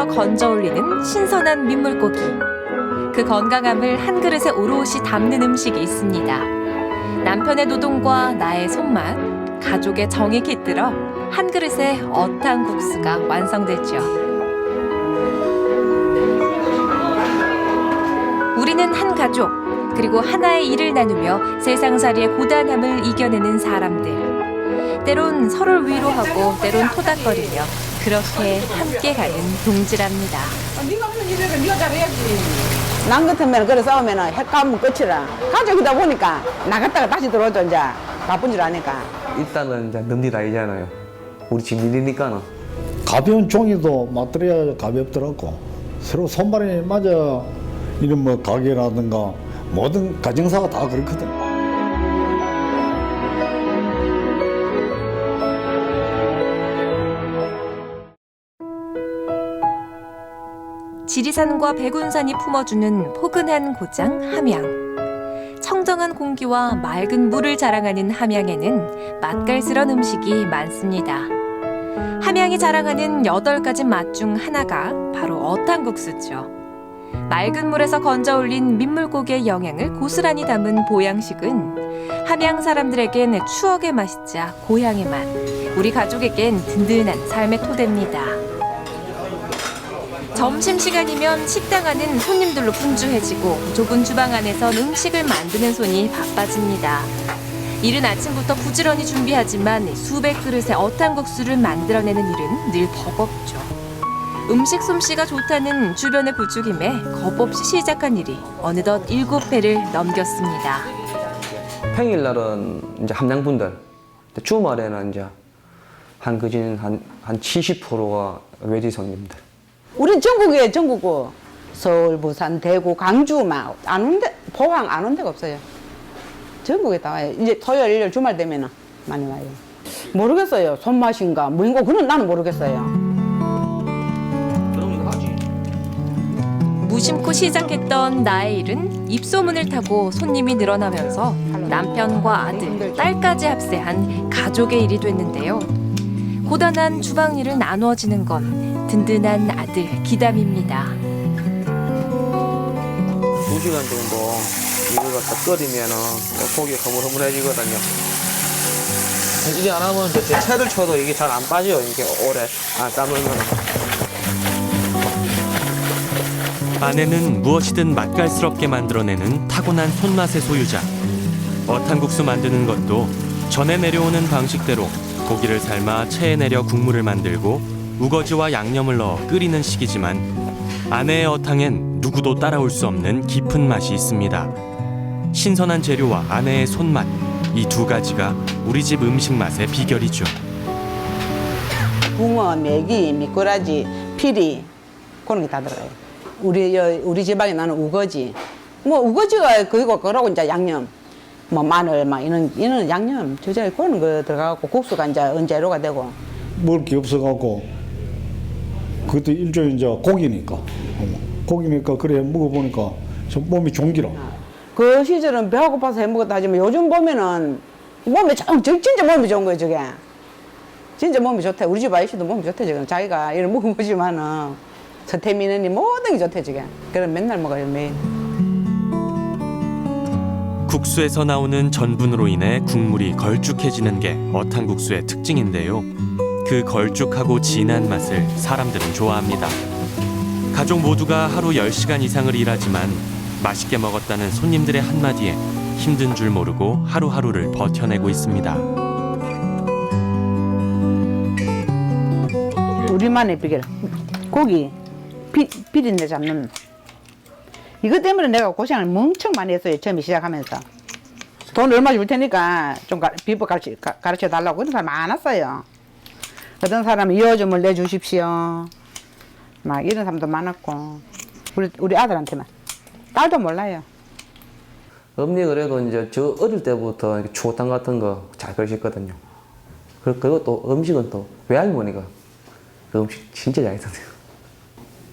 강물에서 건져 올리는 신선한 민물고기. 그 건강함을 한 그릇에 오롯이 담는 음식이 있습니다. 남편의 노동과 나의 손맛, 가족의 정이 깃들어 한 그릇의 어탕 국수가 완성되죠. 우리는 한 가족, 그리고 하나의 일을 나누며 세상살이의 고단함을 이겨내는 사람들. 때론 서로를 위로하고 때론 토닥거리며 그렇게 함께 가는 동지랍니다. 네가 무슨 일을 네가 잘해야지. 남 같으면 그래 싸우면 핵가면 끝이라. 가족이다 보니까 나갔다가 다시 들어오죠 이제. 바쁜 줄 아니까. 일단은 이제 넘일 아니잖아요. 우리 집 일이니까는. 가벼운 종이도 맞들여야 가볍더라고. 서로 손발이 맞아 이런 뭐 가게라든가 모든 가정사가 다 그렇거든. 지리산과 백운산이 품어주는 포근한 고장 함양. 청정한 공기와 맑은 물을 자랑하는 함양에는 맛깔스런 음식이 많습니다. 함양이 자랑하는 여덟 가지 맛 중 하나가 바로 어탕국수죠. 맑은 물에서 건져 올린 민물고기의 영양을 고스란히 담은 보양식은 함양 사람들에겐 추억의 맛이자 고향의 맛, 우리 가족에겐 든든한 삶의 토대입니다. 점심시간이면 식당 안은 손님들로 분주해지고 좁은 주방 안에선 음식을 만드는 손이 바빠집니다. 이른 아침부터 부지런히 준비하지만 수백 그릇의 어탕국수를 만들어내는 일은 늘 버겁죠. 음식 솜씨가 좋다는 주변의 부추김에 겁없이 시작한 일이 어느덧 일곱 배를 넘겼습니다. 평일날은 이제 함양분들, 주말에는 이제 한 그진 한한 70%가 외지 손님들. 우린 전국에 전국고 서울, 부산, 대구, 광주 막 안 온 데 포항 안 온 데가 없어요. 전국에 다 와요. 이제 토요일, 일요일 주말 되면은 많이 와요. 모르겠어요. 손맛인가 뭐인가 그건 나는 모르겠어요. 무심코 시작했던 나의 일은 입소문을 타고 손님이 늘어나면서 남편과 아들, 딸까지 합세한 가족의 일이 됐는데요. 고단한 주방 일을 나누어지는 건 든든한 아들 기담입니다. 두 시간 정도 이걸 갖다 끓이면은 고기 흐물흐물해지거든요. 이게 안 하면 이제 제 채를 쳐도 이게 잘 안 빠져요. 이게 오래 안 삶으면. 아내는 무엇이든 맛깔스럽게 만들어내는 타고난 손맛의 소유자. 어탕국수 만드는 것도 전에 내려오는 방식대로 고기를 삶아 체에 내려 국물을 만들고 우거지와 양념을 넣어 끓이는 식이지만 아내의 어탕엔 누구도 따라올 수 없는 깊은 맛이 있습니다. 신선한 재료와 아내의 손맛 이 두 가지가 우리 집 음식 맛의 비결이죠. 붕어, 메기, 미꾸라지, 피리 그런 게 다 들어가요. 우리 여, 우리 지방에 나는 우거지. 뭐 우거지가 그거 그러고 이제 양념. 뭐 마늘 막 이런 이런 양념 저저 그런 거 들어가고 국수가 이제 언제로가 되고 먹을 게 없어갖고 그것도 일종의 이제 고기니까 고기니까 그래 먹어보니까 좀 몸이 종기라. 그 시절은 배가 고파서 해 먹었다 하지만 요즘 보면은 몸에 참 저- 진짜 몸이 좋은 거예요 저게. 진짜 몸이 좋대. 우리 집 아저씨도 몸이 좋대 지금 자기가 이런 먹어보지만은 서태민은이 모든 게 좋대 저게. 그럼 맨날 먹어요 매일. 국수에서 나오는 전분으로 인해 국물이 걸쭉해지는 게 어탕국수의 특징인데요. 그 걸쭉하고 진한 맛을 사람들은 좋아합니다. 가족 모두가 하루 10시간 이상을 일하지만 맛있게 먹었다는 손님들의 한마디에 힘든 줄 모르고 하루하루를 버텨내고 있습니다. 우리만의 비결. 고기 비, 비린내 잡는. 이것 때문에 내가 고생을 엄청 많이 했어요. 처음에 시작하면서. 돈 얼마 줄 테니까 좀 가, 비법 가르쳐, 가, 가르쳐 달라고 그런 사람 많았어요. 어떤 사람은 이어줌을 내주십시오. 막 이런 사람도 많았고. 우리, 우리 아들한테만. 딸도 몰라요. 어머니 그래도 이제 저 어릴 때부터 추어탕 같은 거잘 그러셨거든요. 그- 그리고 또 음식은 또 외할머니가 그 음식 진짜 잘했었어요.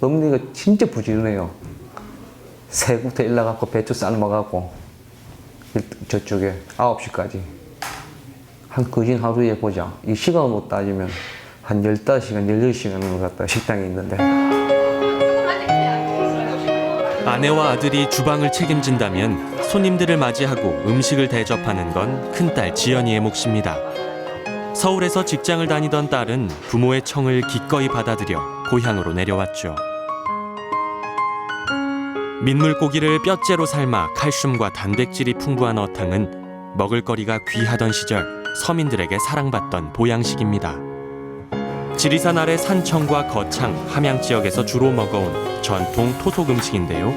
어머니가 진짜 부지런해요. 새부터 일나갖고 배추 삶아갖고 일- 저쪽에 9시까지 한 거진 하루에 보자. 이 시간으로 따지면 한 15시간, 16시간 갔다 식당에 있는데 아내와 아들이 주방을 책임진다면 손님들을 맞이하고 음식을 대접하는 건 큰딸 지연이의 몫입니다. 서울에서 직장을 다니던 딸은 부모의 청을 기꺼이 받아들여 고향으로 내려왔죠. 민물고기를 뼈째로 삶아 칼슘과 단백질이 풍부한 어탕은 먹을거리가 귀하던 시절 서민들에게 사랑받던 보양식입니다. 지리산 아래 산청과 거창, 함양 지역에서 주로 먹어온 전통 토속 음식인데요.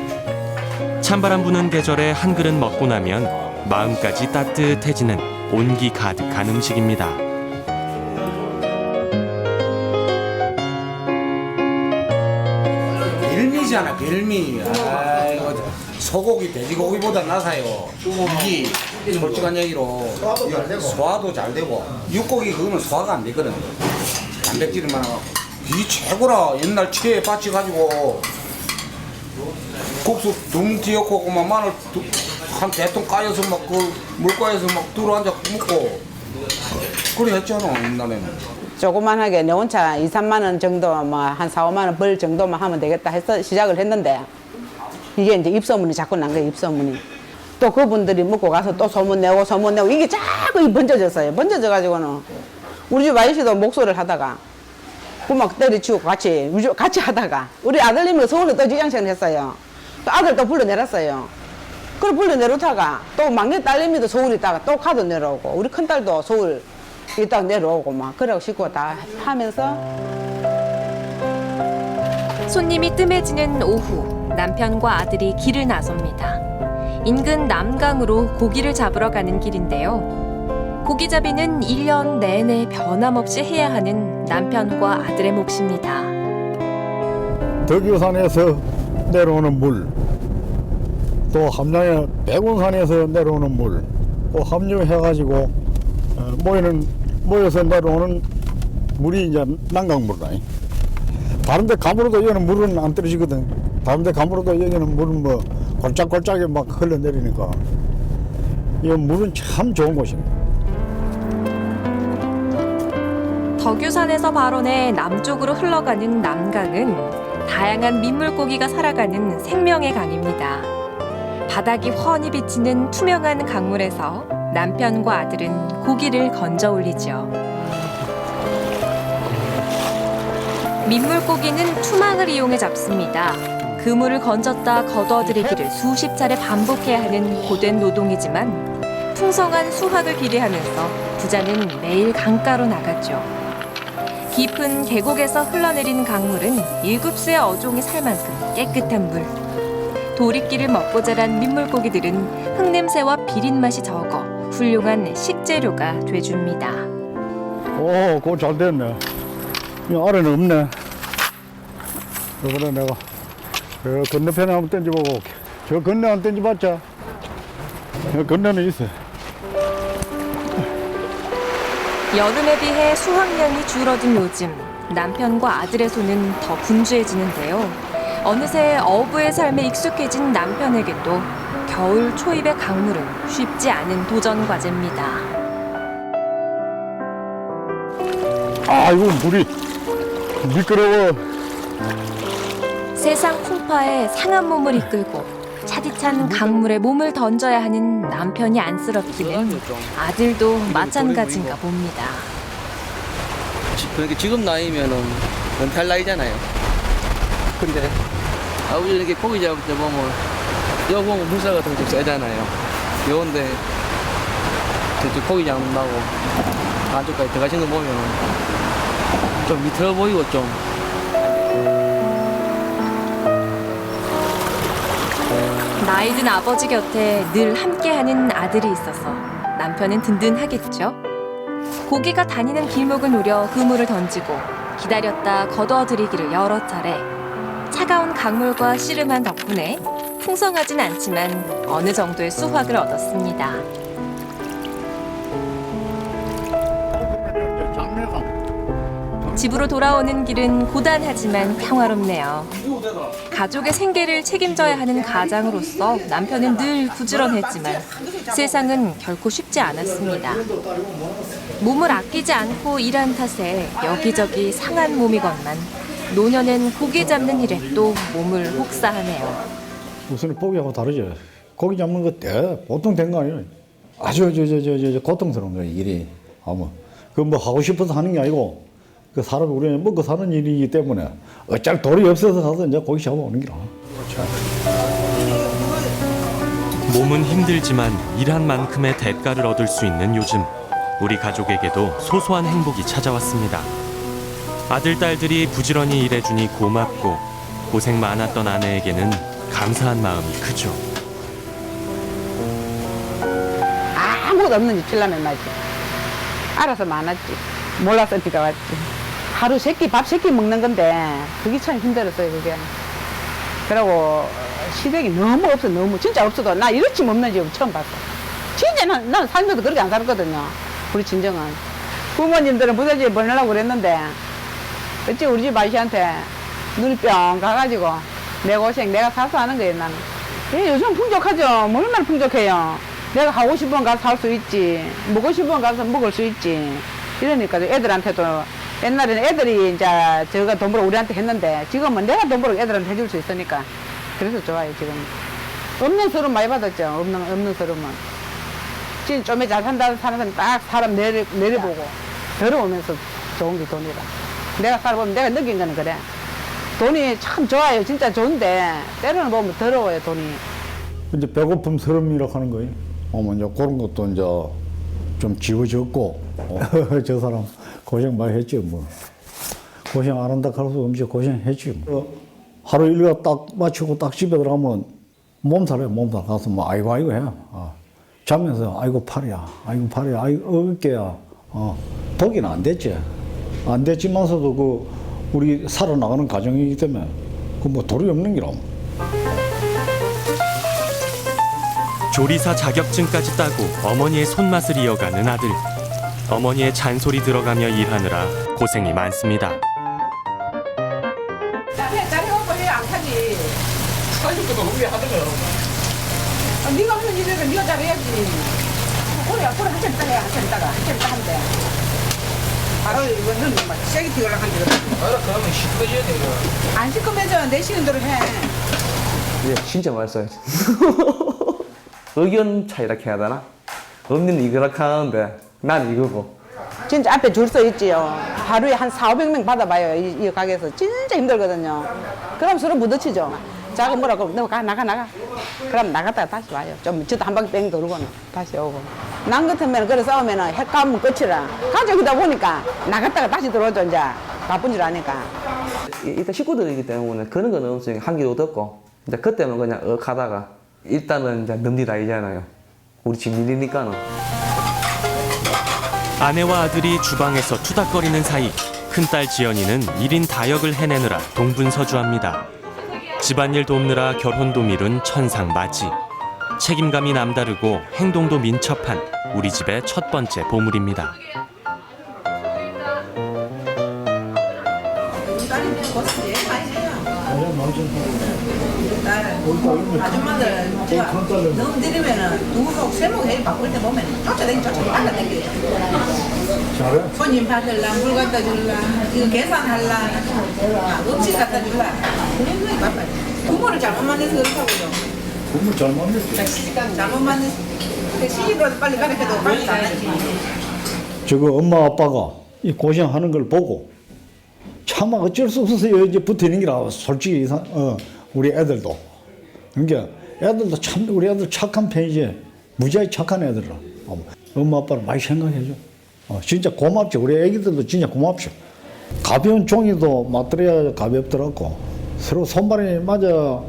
찬바람 부는 계절에 한 그릇 먹고 나면 마음까지 따뜻해지는 온기 가득한 음식입니다. 별미잖아 별미 아이고 소고기 돼지고기보다 나사요 이게 솔직한 얘기로. 소화도 잘 되고. 육고기 그거는 소화가 안 되거든 단백질이 많아갖고. 이 최고라. 옛날 체에 받쳐가지고. 국수 둥 뒤엎고 그만 마늘 두- 한 대통 까여서 막 그 물가에서 막 들어앉아 먹고. 그래 했잖아 옛날에는. 조그만하게 내 혼자 2, 3만 원 정도 뭐 한 4, 5만 원 벌 정도만 하면 되겠다 해서 시작을 했는데 이게 이제 입소문이 자꾸 난 거예요 입소문이 또 그분들이 먹고 가서 또 소문내고 소문내고 이게 자꾸 이 번져졌어요. 번져져 가지고는 우리 집 아저씨도 목소리를 하다가 그막 때려치우고 같이 같이 하다가 우리 아들님은 서울에 또 직장생활 했어요. 또 아들 또 불러내렸어요. 그걸 불러내놓다가 또 막내 딸내미도 서울 있다가 또 카드 내려오고 우리 큰딸도 서울 있다가 내려오고 막 그러고 싶고 다 하면서 손님이 뜸해지는 오후 남편과 아들이 길을 나섭니다. 인근 남강으로 고기를 잡으러 가는 길인데요. 고기잡이는 1년 내내 변함없이 해야 하는 남편과 아들의 몫입니다. 덕유산에서 내려오는 물, 또 함양에 백운산에서 내려오는 물, 또 합류해가지고 어, 모이는 모여서 내려오는 물이 이제 난강물이다. 다른데 감으로도 여기는 물은 안 떨어지거든. 다른데 감으로도 여기는 물은 뭐 골짝골짝이 막 흘러내리니까 이 물은 참 좋은 곳입니다. 덕유산에서 발원해 남쪽으로 흘러가는 남강은 다양한 민물고기가 살아가는 생명의 강입니다. 바닥이 훤히 비치는 투명한 강물에서 남편과 아들은 고기를 건져 올리죠. 민물고기는 투망을 이용해 잡습니다. 그물을 건졌다 걷어들이기를 수십 차례 반복해야 하는 고된 노동이지만 풍성한 수확을 기대하면서 부자는 매일 강가로 나가죠. 깊은 계곡에서 흘러내리는 강물은 일급수의 어종이 살 만큼 깨끗한 물. 도리끼를 먹고 자란 민물고기들은 흙냄새와 비린 맛이 적어 훌륭한 식재료가 돼줍니다. 오, 그거 잘 됐네. 이 아래는 없네. 이번에 내가 저 건너편에 한번 던져보고. 저 건너 한 던져봤자. 저 건너는 있어. 여름에 비해 수확량이 줄어든 요즘 남편과 아들의 손은 더 분주해지는데요. 어느새 어부의 삶에 익숙해진 남편에게도 겨울 초입의 강물은 쉽지 않은 도전 과제입니다. 아, 이거 물이 미끄러워. 세상 풍파에 상한 몸을 이끌고 차디찬 강물에 몸을 던져야 하는 남편이 안쓰럽기는 아들도 마찬가지인가 봅니다. 그러니까 지금 나이면은 은퇴할 나이잖아요. 근데 아버지 이렇게 고기 잡을 때 보면 여기 보면 물살 같은 거좀 세잖아요. 저쪽 고기 잡는다고 안쪽까지 들어가시는 거 보면은 좀 밑으로 보이고 좀 나이 든 아버지 곁에 늘 함께하는 아들이 있어서 남편은 든든하겠죠. 고기가 다니는 길목을 노려 그물을 던지고 기다렸다 걷어들이기를 여러 차례. 차가운 강물과 씨름한 덕분에 풍성하진 않지만 어느 정도의 수확을 얻었습니다. 집으로 돌아오는 길은 고단하지만 평화롭네요. 가족의 생계를 책임져야 하는 가장으로서 남편은 늘 부지런했지만 세상은 결코 쉽지 않았습니다. 몸을 아끼지 않고 일한 탓에 여기저기 상한 몸이건만 노년엔 고기 잡는 일에 또 몸을 혹사하네요. 무슨 고기하고 다르죠. 고기 잡는 거때 보통 된 거 아니에요. 아주 저저저저 고통스러운 거예요 일이. 아무 그뭐 하고 싶어서 하는 게 아니고 그 사람이 우리는 먹고 사는 일이기 때문에 어쩔 도리 없어서 가서 이제 고기 잡아오는 기라. 몸은 힘들지만 일한 만큼의 대가를 얻을 수 있는 요즘 우리 가족에게도 소소한 행복이 찾아왔습니다. 아들 딸들이 부지런히 일해주니 고맙고 고생 많았던 아내에게는 감사한 마음이 크죠. 아무것도 없는 집 칠라면 말이지. 알아서 많았지. 몰라서 비가 왔지. 하루 세끼 밥 세끼 먹는 건데 그게 참 힘들었어요 그게. 그러고 시댁이 너무 없어 너무 진짜 없어도 나 이렇게 없는 집 처음 봤어. 진짜 난, 나는 살면서 그렇게 안 살았거든요. 우리 친정은. 부모님들은 부잣집에 보내려고 그랬는데 어찌 우리 집 아저씨한테 눈이 뿅 가가지고 내 고생 내가 사서 하는 거예요 나는. 예, 요즘 풍족하죠. 뭐 얼마나 풍족해요. 내가 하고 싶으면 가서 살 수 있지. 먹고 싶으면 가서 먹을 수 있지. 이러니까 애들한테도 옛날에는 애들이 이제 저가 돈 벌어 우리한테 했는데 지금은 내가 돈 벌어 애들한테 해줄 수 있으니까 그래서 좋아요 지금. 없는 서름 많이 받았죠. 없는 없는 서름은. 진짜 좀에 잘 산다 사는 사람 딱 사람 내려 내려보고 들어오면서 좋은 게 돈이라. 내가 살아보면 내가 느낀 거는 그래. 돈이 참 좋아요. 진짜 좋은데 때로는 보면 더러워요 돈이. 이제 배고픔 서름이라고 하는 거예요. 어머 이제 그런 것도 이제 좀 지워졌고 어, 저 사람 고생 많이 했죠 뭐. 고생 안 한다 할수 없이 고생했지 뭐. 어, 하루 일과 딱 마치고 딱 집에 들어가면 몸살이야 몸살. 가서 뭐 아이고 아이고 해 어. 자면서 아이고 팔이야. 아이고 팔이야. 아이고 어깨야. 어. 독이는 안 됐지. 안 됐지만서도 그 우리 살아나가는 과정이기 때문에 그 뭐 도리 없는 기라 조리사 자격증까지 따고 어머니의 손맛을 이어가는 아들. 어머니의 잔소리 들어가며 일하느라 고생이 많습니다. 잘해 잘해갖고 해안 타지. 사실도 우리 하던 거. 아, 네가 하는 일을 네가 잘해야지. 그래 그래 한참 있다가 해, 한참 있다가 한참 있다 돼. 바로 이거는 막 세게 뛰어라 한 게. 알아 그러면 시끄러져야 돼 이거. 안 시끄매져 내 시는 대로 해. 예, 진짜 맛있어요. 의견 차이라 해야 되나? 언니는 이거라 하는데 난 이거고. 진짜 앞에 줄 서 있지요. 하루에 한 4, 500명 받아봐요. 이, 이 가게에서. 진짜 힘들거든요. 그럼 서로 부딪히죠. 자가 뭐라고, 너 가, 나가, 나가. 그럼 나갔다가 다시 와요. 좀, 저도 한 바퀴 뺑 돌고는 다시 오고. 난 같으면 그래 싸우면 핵 가면 끝이라. 가족이다 보니까 나갔다가 다시 들어오죠, 이제. 바쁜 줄 아니까. 이- 일단 식구들이기 때문에 그런 거는 한기도 없고 이제 그때는 그냥 억 하다가 일단은 이제 넘니다 이잖아요. 우리 집 일이니까는. 아내와 아들이 주방에서 투닥거리는 사이 큰딸 지연이는 1인 다역을 해내느라 동분서주합니다. 집안일 돕느라 결혼도 미룬 천상 맞이. 책임감이 남다르고 행동도 민첩한 우리 집의 첫 번째 보물입니다. 하지 저거 엄마 아빠가 이 고생하는 걸 보고 참 어쩔 수 없어서 여기 붙어있는 기라 솔직히 이상- 어, 우리 애들도. 그러니까 애들도 참 우리 애들 착한 편이지. 무지하게 착한 애들이라 어, 엄마 아빠를 많이 생각해줘. 어, 진짜 고맙죠. 우리 애기들도 진짜 고맙죠. 가벼운 종이도 맞들어야 가볍더라고. 서로 손발이 맞아.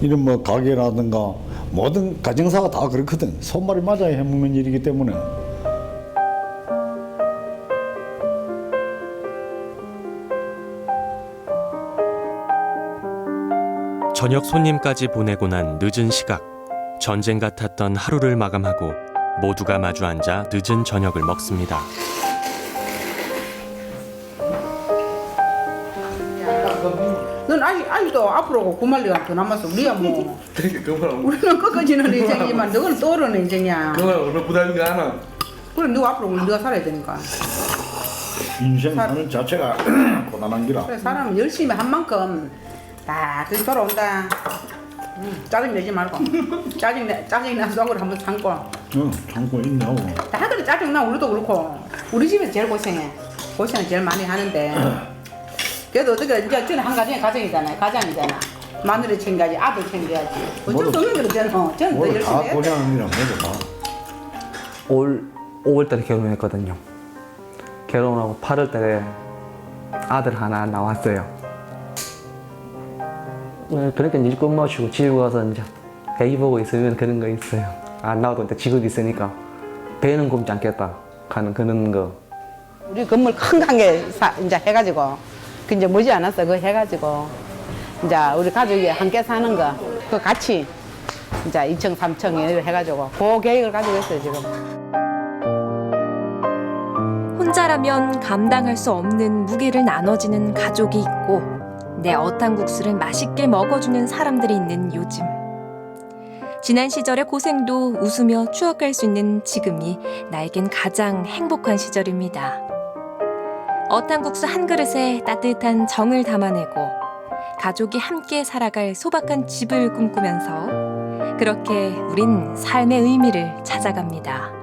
이런 뭐 가게라든가 모든 가정사가 다 그렇거든. 손발이 맞아야 해먹는 일이기 때문에 저녁 손님까지 보내고 난 늦은 시각 전쟁 같았던 하루를 마감하고 모두가 마주 앉아 늦은 저녁을 먹습니다. 넌 아직, 아직도 앞으로 구말리가 더 남았어. 우리야 뭐. 우리는 끝까지는 인생이지만 너는 떠오르는 인생이야. 그거랑 얼마 부담인가 하나. 그럼 누가 앞으로 우리 누가 살아야 되니까. 인생 사는 자체가 고단한 기라. 그래 사람은 열심히 한 만큼 다 그게 돌아온다. 음, 짜증 내지 말고 짜증 내 짜증 나 속으로 한번 참고 응, 참고 있냐고. 다 그래 짜증 나 우리도 그렇고 우리 집에서 제일 고생해 고생 제일 많이 하는데 그래도 어떻게 이제 저는 한 가정의 가정이잖아요 가장이잖아 마누라 챙겨야지 아들 챙겨야지 어쩔 수 없는 거잖아 저는 더뭘 열심히 다해 고생하는 기라 모두 다. 올 5월달에 결혼했거든요. 결혼하고 8월달에 아들 하나 나왔어요. 네, 그러니까 이제 꿈 맞추고 집에 가서 이제 애기 보고 있으면 그런 거 있어요. 안 나와도 이제 직업이 있으니까 배는 굶지 않겠다 하는 그런 거. 우리 건물 큰 강에 사, 이제 해가지고 그 이제 머지 않았어 그거 해가지고 이제 우리 가족이 함께 사는 거그 같이 이제 2층 3층 해가지고 그 계획을 가지고 있어요 지금. 혼자라면 감당할 수 없는 무게를 나눠지는 가족이 있고 내 어탕국수를 맛있게 먹어주는 사람들이 있는 요즘. 지난 시절의 고생도 웃으며 추억할 수 있는 지금이 나에겐 가장 행복한 시절입니다. 어탕국수 한 그릇에 따뜻한 정을 담아내고 가족이 함께 살아갈 소박한 집을 꿈꾸면서 그렇게 우린 삶의 의미를 찾아갑니다.